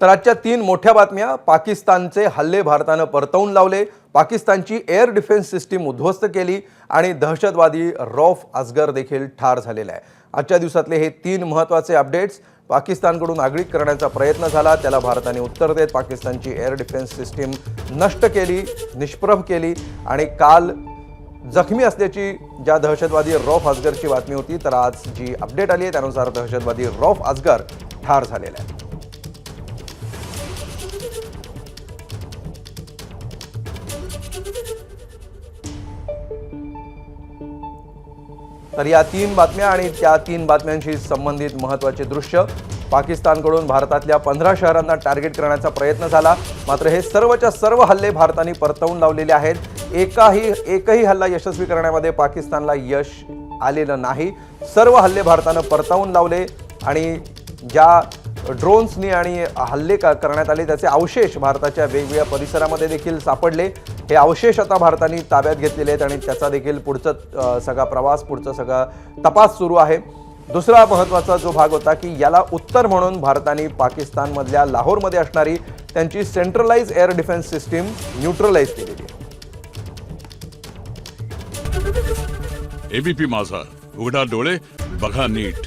तर आजच्या तीन मोठ्या बातम्या पाकिस्तानचे हल्ले भारतानं परतवून लावले. पाकिस्तानची एअर डिफेन्स सिस्टीम उद्ध्वस्त केली आणि दहशतवादी रॉफ असगर देखील ठार झालेला आहे. आजच्या दिवसातले हे तीन महत्त्वाचे अपडेट्स पाकिस्तानकडून आगळीक करण्याचा प्रयत्न झाला त्याला भारताने उत्तर देत पाकिस्तानची एअर डिफेन्स सिस्टीम नष्ट केली निष्प्रभ केली आणि काल जखमी असल्याची ज्या दहशतवादी रॉफ असगरची बातमी होती तर आज जी अपडेट आली आहे त्यानुसार दहशतवादी रॉफ असगर ठार झालेला आहे. तर या तीन बातम्या आणि त्या तीन बातम्यांशी संबंधित महत्त्वाचे दृश्य. पाकिस्तानकडून भारतातल्या पंधरा शहरांना टार्गेट करण्याचा प्रयत्न झाला. मात्र हे सर्वच्या सर्व हल्ले भारताने परतवून लावलेले आहेत. एकाही एकही हल्ला यशस्वी करण्यामध्ये पाकिस्तानला यश आलेलं नाही. सर्व हल्ले भारतानं परतवून लावले आणि ज्या ड्रोन्सनी आणि हल्ले का करण्यात आले त्याचे अवशेष भारताच्या वेगवेगळ्या परिसरामध्ये देखील सापडले. हे अवशेष आता भारताने ताब्यात घेतलेले आहेत आणि त्याचा देखील पुढचं सगळा प्रवास पुढचा सगळा तपास सुरू आहे. दुसरा महत्त्वाचा जो भाग होता की याला उत्तर म्हणून भारताने पाकिस्तानमधल्या लाहोरमध्ये असणारी त्यांची centralise air defence system neutralise केलेली आहे. एबीपी माझा उघडा डोळे बघा नीट.